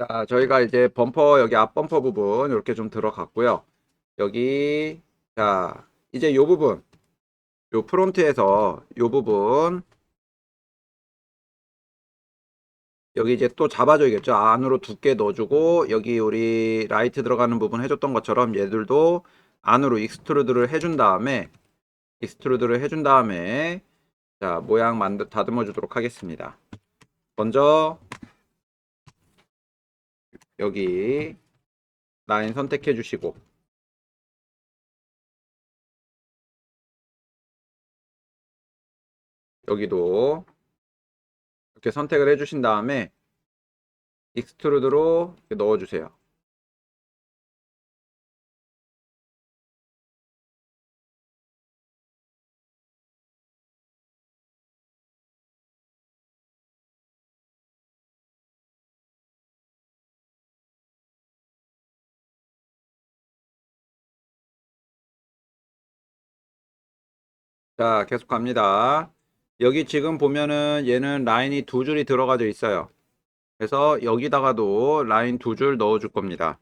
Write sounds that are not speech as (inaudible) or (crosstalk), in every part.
자, 저희가 이제 범퍼 여기 앞 범퍼 부분 이렇게 좀 들어갔고요. 여기 자, 이제 요 부분 요 프론트에서 요 부분 여기 이제 또 잡아줘야겠죠. 안으로 두께 넣어주고 여기 우리 라이트 들어가는 부분 해줬던 것처럼 얘들도 안으로 익스트루드를 해준 다음에 익스트루드를 해준 다음에 자 모양 만들 다듬어 주도록 하겠습니다. 먼저 여기 라인 선택해 주시고 여기도 이렇게 선택을 해 주신 다음에 익스트루드로 넣어 주세요. 자, 계속 갑니다. 여기 지금 보면은 얘는 라인이 두 줄이 들어가져 있어요. 그래서 여기다가도 라인 두 줄 넣어 줄 겁니다.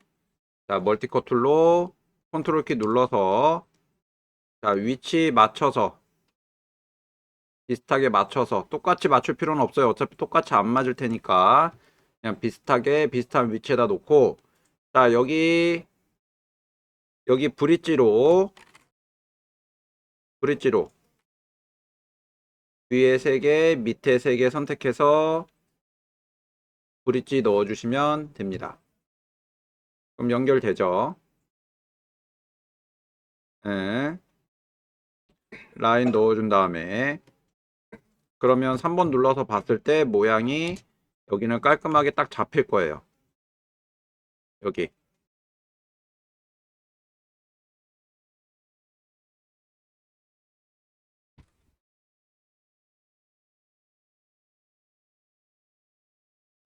자, 멀티컷 툴로 컨트롤 키 눌러서 자, 위치 맞춰서 비슷하게 맞춰서 똑같이 맞출 필요는 없어요. 어차피 똑같이 안 맞을 테니까 그냥 비슷하게 비슷한 위치에다 놓고 자, 여기 여기 브릿지로 브릿지로 위에 3개, 밑에 3개 선택해서 브릿지 넣어주시면 됩니다. 그럼 연결되죠? 네. 라인 넣어준 다음에 그러면 3번 눌러서 봤을 때 모양이 여기는 깔끔하게 딱 잡힐 거예요. 여기.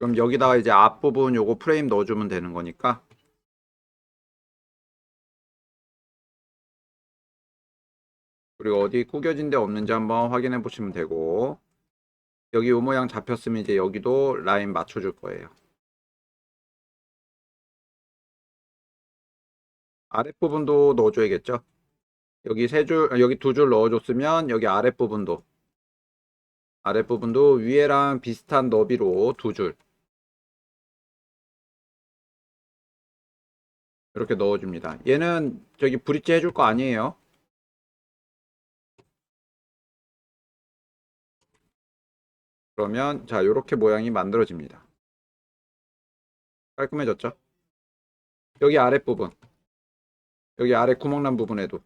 그럼 여기다가 이제 앞부분 요거 프레임 넣어주면 되는 거니까. 그리고 어디 구겨진 데 없는지 한번 확인해 보시면 되고. 여기 요 모양 잡혔으면 이제 여기도 라인 맞춰줄 거예요. 아랫부분도 넣어줘야겠죠? 여기 세 줄, 여기 두 줄 넣어줬으면 여기 아랫부분도. 아랫부분도 위에랑 비슷한 너비로 두 줄 이렇게 넣어줍니다. 얘는 저기 브릿지 해줄 거 아니에요. 그러면 자 이렇게 모양이 만들어집니다. 깔끔해졌죠? 여기 아랫부분 여기 아래 구멍난 부분에도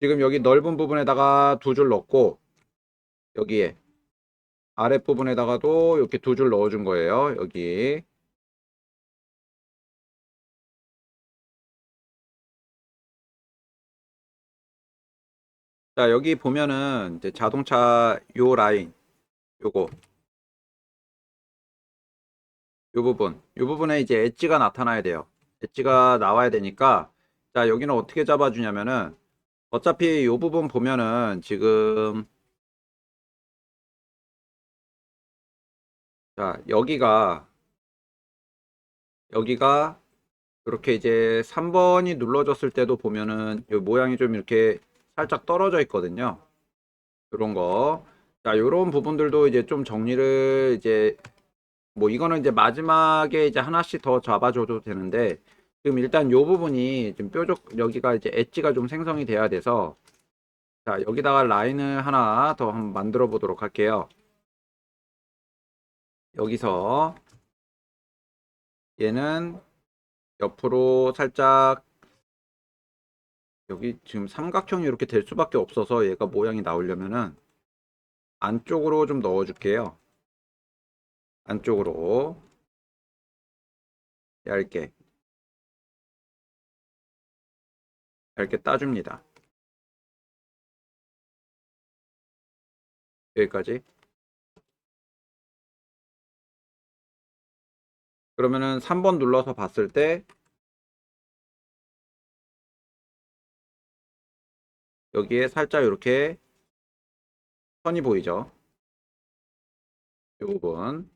지금 여기 넓은 부분에다가 두 줄 넣고 여기에 아랫부분에다가도 이렇게 두 줄 넣어준 거예요. 여기 자, 여기 보면은 이제 자동차 요 라인 요거 요 부분 요 부분에 이제 엣지가 나타나야 돼요. 엣지가 나와야 되니까 자, 여기는 어떻게 잡아주냐면은 어차피 요 부분 보면은 지금 자, 여기가 여기가 이렇게 이제 3번이 눌러졌을 때도 보면은 요 모양이 좀 이렇게 살짝 떨어져 있거든요. 이런 거. 자, 요런 부분들도 이제 좀 정리를 이제 뭐 이거는 이제 마지막에 이제 하나씩 더 잡아줘도 되는데 지금 일단 요 부분이 좀 뾰족 여기가 이제 엣지가 좀 생성이 돼야 돼서 자, 여기다가 라인을 하나 더 한번 만들어 보도록 할게요. 여기서 얘는 옆으로 살짝 여기 지금 삼각형이 이렇게 될 수밖에 없어서 얘가 모양이 나오려면은 안쪽으로 좀 넣어 줄게요. 안쪽으로 얇게 얇게 따줍니다. 여기까지 그러면은 3번 눌러서 봤을 때 여기에 살짝 이렇게 선이 보이죠? 이 부분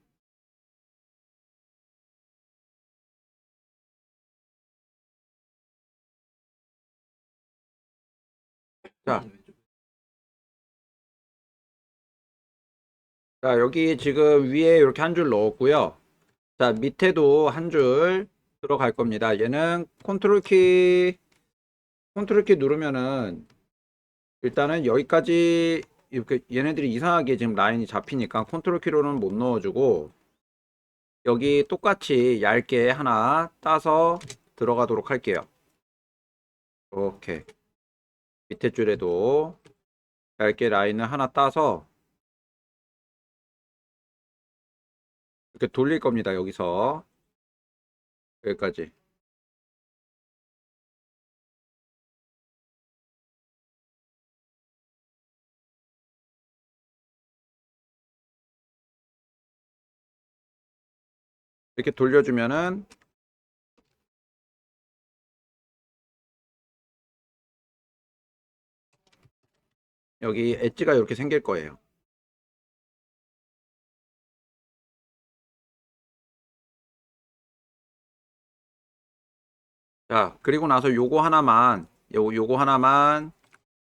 자, 자 여기 지금 위에 이렇게 한 줄 넣었고요. 자 밑에도 한 줄 들어갈 겁니다. 얘는 컨트롤 키 컨트롤 키 누르면은 일단은 여기까지 이렇게 얘네들이 이상하게 지금 라인이 잡히니까 컨트롤 키로는 못 넣어주고 여기 똑같이 얇게 하나 따서 들어가도록 할게요. 이렇게 밑에 줄에도 얇게 라인을 하나 따서 이렇게 돌릴 겁니다. 여기서 여기까지. 이렇게 돌려주면은 여기 엣지가 이렇게 생길 거예요. 자, 그리고 나서 요거 하나만, 요, 요거 하나만,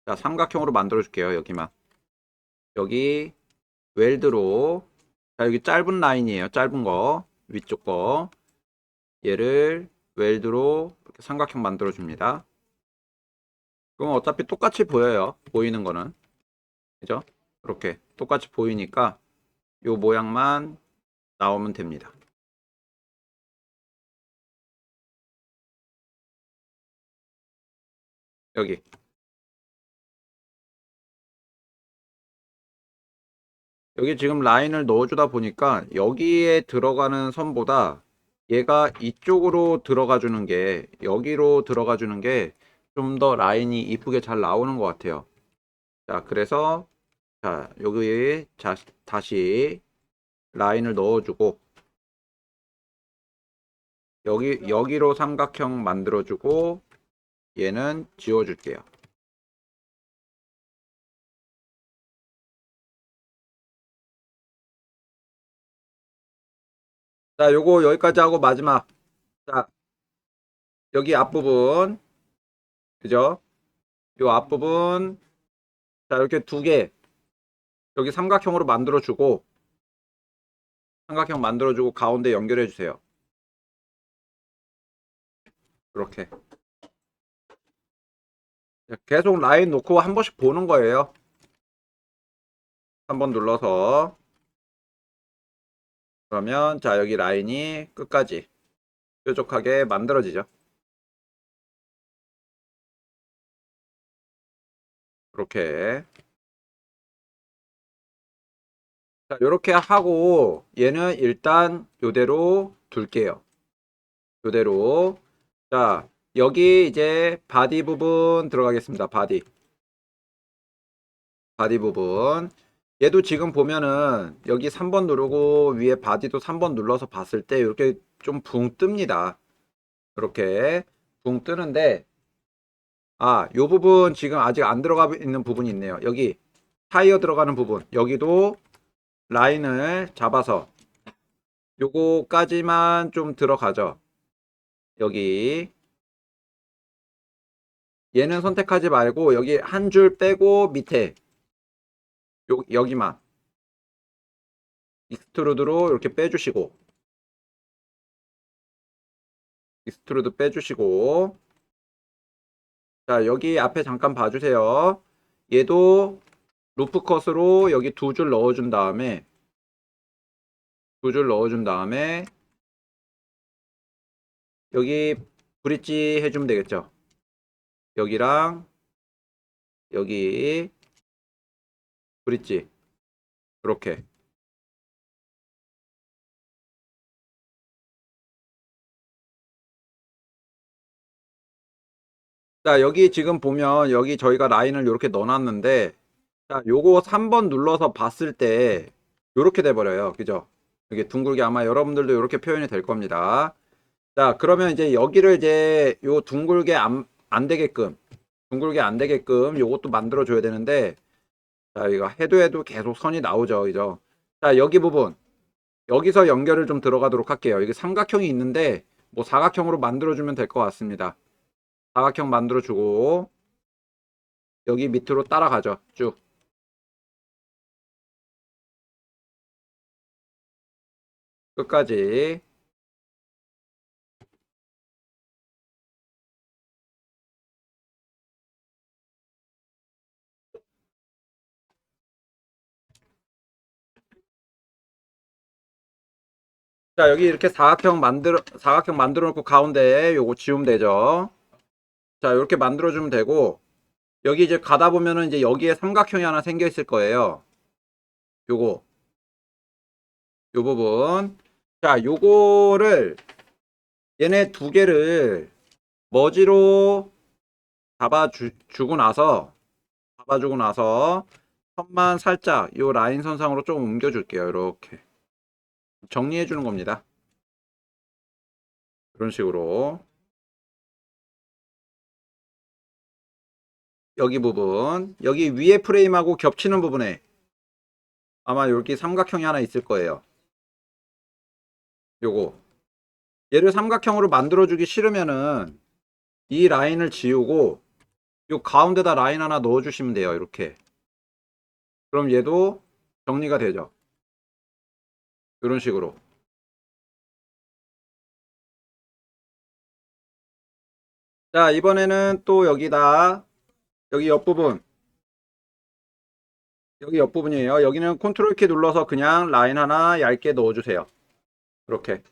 자, 삼각형으로 만들어 줄게요. 여기만. 여기, 웰드로, 자, 여기 짧은 라인이에요. 짧은 거, 위쪽 거. 얘를 웰드로 이렇게 삼각형 만들어 줍니다. 그럼 어차피 똑같이 보여요. 보이는 거는. 그죠? 이렇게 똑같이 보이니까 요 모양만 나오면 됩니다. 여기 여기 지금 라인을 넣어주다 보니까 여기에 들어가는 선보다 얘가 이쪽으로 들어가 주는 게 여기로 들어가 주는 게 좀 더 라인이 이쁘게 잘 나오는 것 같아요. 자, 그래서 자, 여기에 자, 다시 라인을 넣어주고 여기 여기로 삼각형 만들어주고 얘는 지워줄게요. 자, 요거 여기까지 하고 마지막. 자, 여기 앞부분. 그죠? 요 앞부분. 자, 이렇게 두 개. 여기 삼각형으로 만들어주고, 삼각형 만들어주고 가운데 연결해주세요. 이렇게. 자, 계속 라인 놓고 한 번씩 보는 거예요. 한 번 눌러서. 그러면 자 여기 라인이 끝까지 뾰족하게 만들어지죠. 이렇게 자 이렇게 하고 얘는 일단 요대로 둘게요. 요대로 자 여기 이제 바디 부분 들어가겠습니다. 바디 바디 부분 얘도 지금 보면은 여기 3번 누르고 위에 바디도 3번 눌러서 봤을 때 이렇게 좀 붕 뜹니다. 이렇게 붕 뜨는데 아, 요 부분 지금 아직 안 들어가 있는 부분이 있네요. 여기 타이어 들어가는 부분 여기도 라인을 잡아서 요거까지만 좀 들어가죠. 여기 얘는 선택하지 말고 여기 한 줄 빼고 밑에 요, 여기만. 익스트루드로 이렇게 빼주시고. 익스트루드 빼주시고. 자 여기 앞에 잠깐 봐주세요. 얘도 루프 컷으로 여기 두 줄 넣어준 다음에 두 줄 넣어준 다음에 여기 브릿지 해주면 되겠죠? 여기랑 여기 브릿지? 이렇게. 자 여기 지금 보면 여기 저희가 라인을 이렇게 넣어놨는데 자 요거 3번 눌러서 봤을 때 이렇게 돼버려요. 그죠? 이게 둥글게 아마 여러분들도 이렇게 표현이 될 겁니다. 자 그러면 이제 여기를 이제 요 둥글게 안, 안 되게끔 둥글게 안 되게끔 요것도 만들어 줘야 되는데 자, 이거 해도 해도 계속 선이 나오죠. 그죠? 자, 여기 부분. 여기서 연결을 좀 들어가도록 할게요. 이게 삼각형이 있는데, 뭐 사각형으로 만들어주면 될 것 같습니다. 사각형 만들어주고, 여기 밑으로 따라가죠. 쭉. 끝까지. 자, 여기 이렇게 사각형 만들어, 사각형 만들어 놓고 가운데에 요거 지우면 되죠. 자, 이렇게 만들어 주면 되고, 여기 이제 가다 보면은 이제 여기에 삼각형이 하나 생겨 있을 거예요. 요거. 요 부분. 자, 요거를, 얘네 두 개를 머지로 잡아주, 주고 나서, 잡아주고 나서, 선만 살짝 요 라인 선상으로 좀 옮겨줄게요. 이렇게. 정리해 주는 겁니다. 이런 식으로. 여기 부분, 여기 위에 프레임하고 겹치는 부분에 아마 여기 삼각형이 하나 있을 거예요. 요거. 얘를 삼각형으로 만들어주기 싫으면은 이 라인을 지우고 요 가운데다 라인 하나 넣어주시면 돼요. 이렇게. 그럼 얘도 정리가 되죠. 이런 식으로. 자, 이번에는 또 여기다, 여기 옆부분. 여기 옆부분이에요. 여기는 컨트롤 키 눌러서 그냥 라인 하나 얇게 넣어주세요. 이렇게.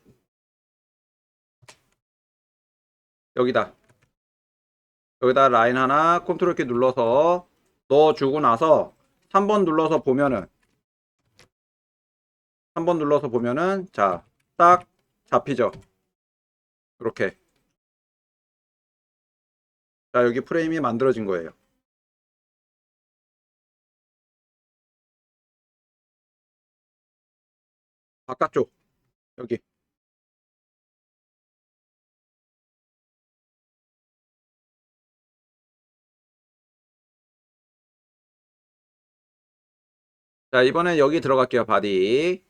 여기다. 여기다 라인 하나 컨트롤 키 눌러서 넣어주고 나서 3번 눌러서 보면은 3번 눌러서 보면은 자, 딱 잡히죠. 이렇게. 자, 여기 프레임이 만들어진 거예요. 바깥쪽. 여기. 자, 이번엔 여기 들어갈게요. 바디.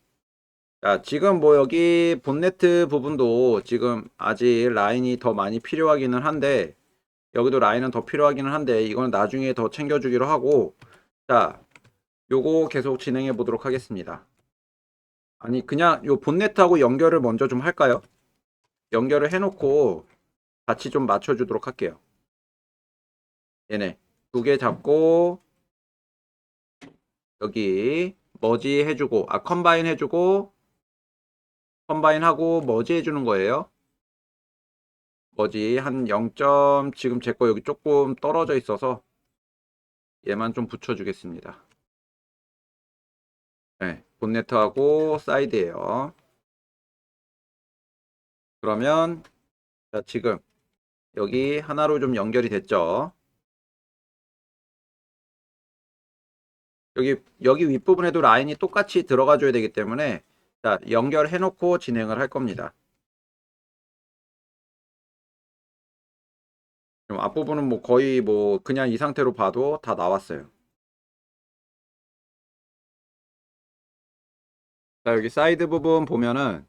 자, 지금 뭐 여기 본네트 부분도 지금 아직 라인이 더 많이 필요하기는 한데, 여기도 라인은 더 필요하기는 한데, 이거는 나중에 더 챙겨주기로 하고, 자, 요거 계속 진행해 보도록 하겠습니다. 아니, 그냥 요 본네트하고 연결을 먼저 좀 할까요? 연결을 해놓고 같이 좀 맞춰주도록 할게요. 얘네. 두 개 잡고, 여기 머지 해주고, 아, 컴바인 해주고, 컴바인 하고 머지 해주는 거예요. 머지 한 0점 지금 제 거 여기 조금 떨어져 있어서 얘만 좀 붙여주겠습니다. 네, 본네트하고 사이드예요. 그러면 자, 지금 여기 하나로 좀 연결이 됐죠. 여기 여기 윗부분에도 라인이 똑같이 들어가 줘야 되기 때문에 자, 연결해 놓고 진행을 할 겁니다. 그럼 앞부분은 뭐 거의 뭐 그냥 이 상태로 봐도 다 나왔어요. 자, 여기 사이드 부분 보면은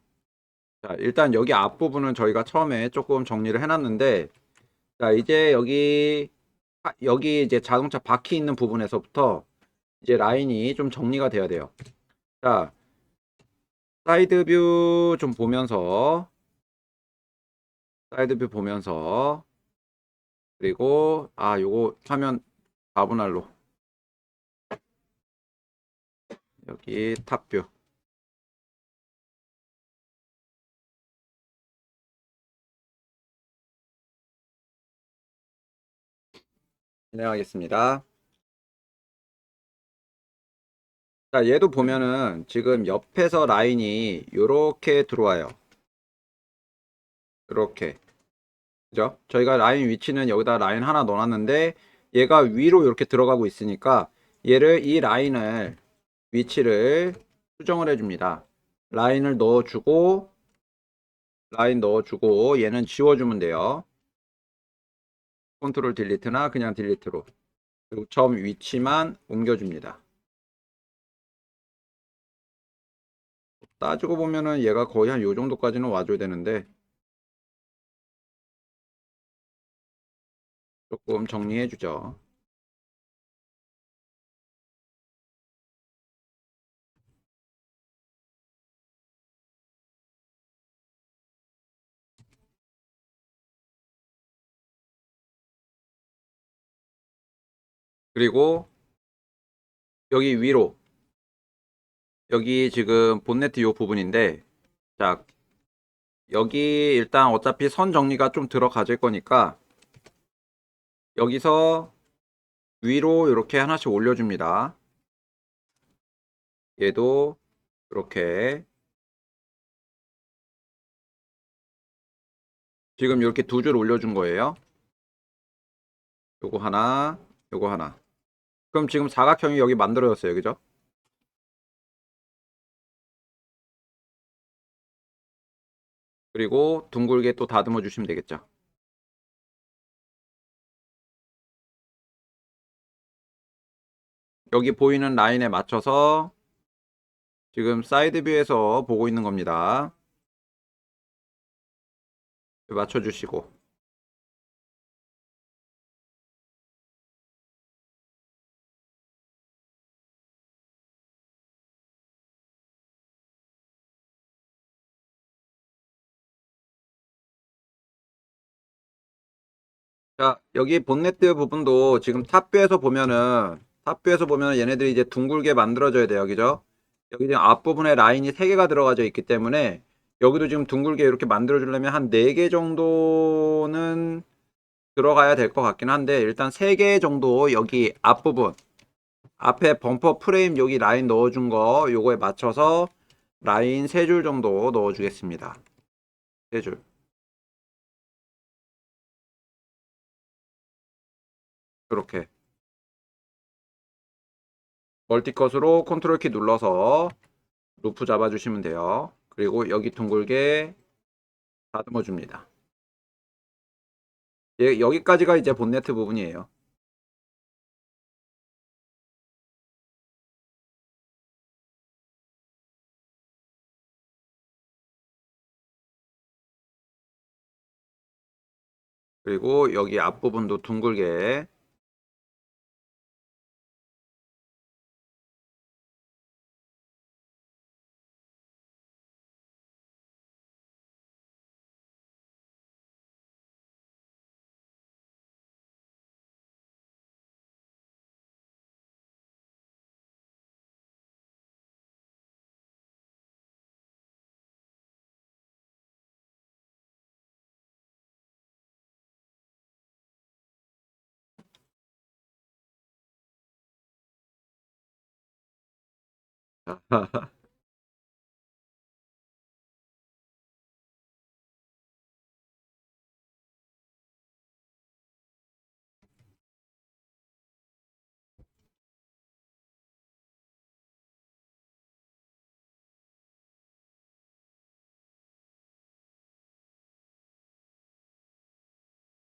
자, 일단 여기 앞부분은 저희가 처음에 조금 정리를 해 놨는데 자, 이제 여기 아, 여기 이제 자동차 바퀴 있는 부분에서부터 이제 라인이 좀 정리가 돼야 돼요. 자, 사이드 뷰 좀 보면서 사이드 뷰 보면서 그리고 아 요거 화면 다분할로 여기 탑뷰 진행하겠습니다. 자, 얘도 보면은 지금 옆에서 라인이 요렇게 들어와요. 요렇게. 그죠? 저희가 라인 위치는 여기다 라인 하나 넣어놨는데 얘가 위로 이렇게 들어가고 있으니까 얘를 이 라인을 위치를 수정을 해줍니다. 라인을 넣어주고 라인 넣어주고 얘는 지워주면 돼요. 컨트롤 딜리트나 그냥 딜리트로 그리고 점 위치만 옮겨줍니다. 따지고 보면은 얘가 거의 한 요 정도까지는 와줘야 되는데 조금 정리해 주죠. 그리고 여기 위로 여기 지금 본네트 요 부분인데 자 여기 일단 어차피 선 정리가 좀 들어가질 거니까 여기서 위로 이렇게 하나씩 올려줍니다. 얘도 이렇게 지금 이렇게 두 줄 올려준 거예요. 요거 하나, 요거 하나. 그럼 지금 사각형이 여기 만들어졌어요. 그죠? 그리고 둥글게 또 다듬어 주시면 되겠죠. 여기 보이는 라인에 맞춰서 지금 사이드 뷰에서 보고 있는 겁니다. 맞춰주시고 자 여기 본네트 부분도 지금 탑뷰에서 보면은 탑뷰에서 보면 얘네들이 이제 둥글게 만들어져야 돼요. 그죠? 여기 지금 앞부분에 라인이 3개가 들어가져 있기 때문에 여기도 지금 둥글게 이렇게 만들어 주려면 한 4개 정도는 들어가야 될 것 같긴 한데 일단 3개 정도 여기 앞부분. 앞에 범퍼 프레임 여기 라인 넣어 준 거 요거에 맞춰서 라인 3줄 정도 넣어 주겠습니다. 3줄 이렇게 멀티컷으로 컨트롤 키 눌러서 루프 잡아주시면 돼요. 그리고 여기 둥글게 다듬어 줍니다. 예, 여기까지가 이제 본네트 부분이에요. 그리고 여기 앞부분도 둥글게 (laughs)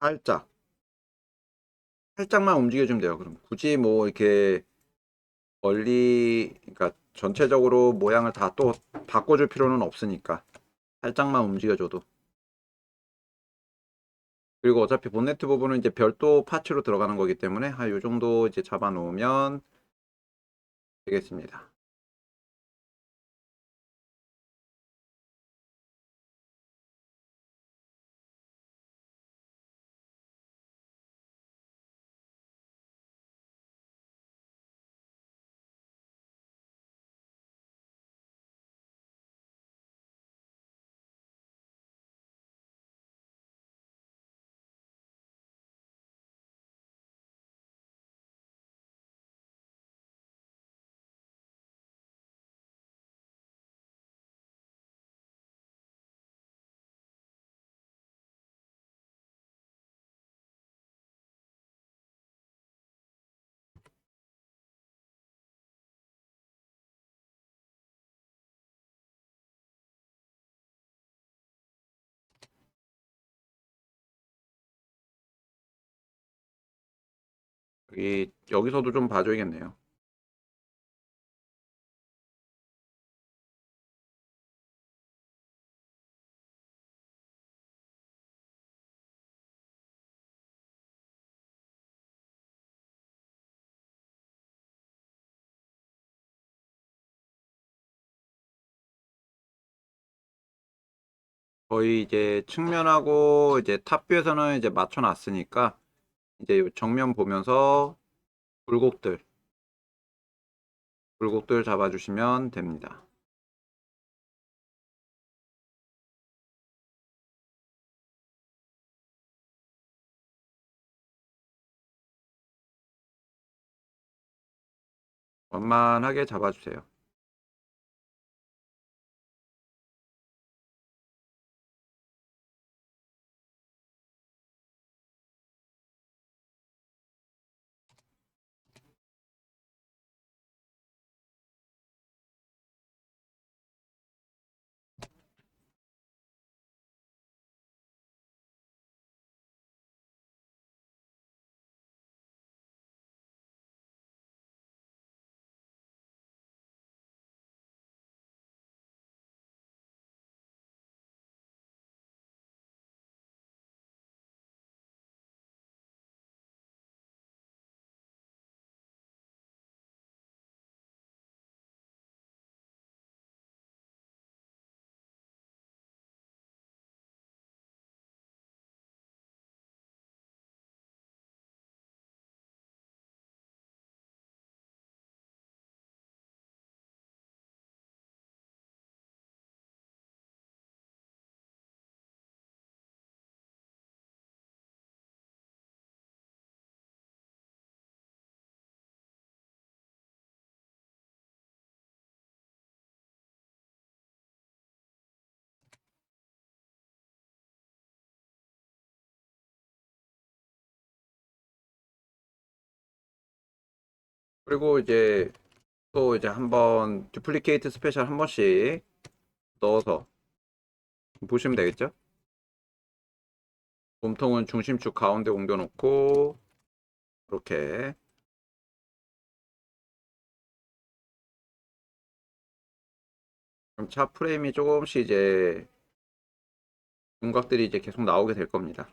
살짝 살짝만 움직여주면 돼요. 그럼 굳이 뭐 이렇게 멀리 그러니까 전체적으로 모양을 다 또 바꿔줄 필요는 없으니까 살짝만 움직여줘도 그리고 어차피 본네트 부분은 이제 별도 파츠로 들어가는 거기 때문에 한요 정도 이제 잡아 놓으면 되겠습니다. 여기 여기서도 좀 봐줘야겠네요. 거의 이제 측면하고 이제 탑뷰에서는 이제 맞춰 놨으니까 이제 요 정면 보면서 굴곡들 굴곡들 잡아주시면 됩니다. 완만하게 잡아주세요. 그리고 이제 또 이제 한번 듀플리케이트 스페셜 한 번씩 넣어서 보시면 되겠죠? 몸통은 중심축 가운데 옮겨놓고 이렇게 그럼 차 프레임이 조금씩 이제 윤곽들이 이제 계속 나오게 될 겁니다.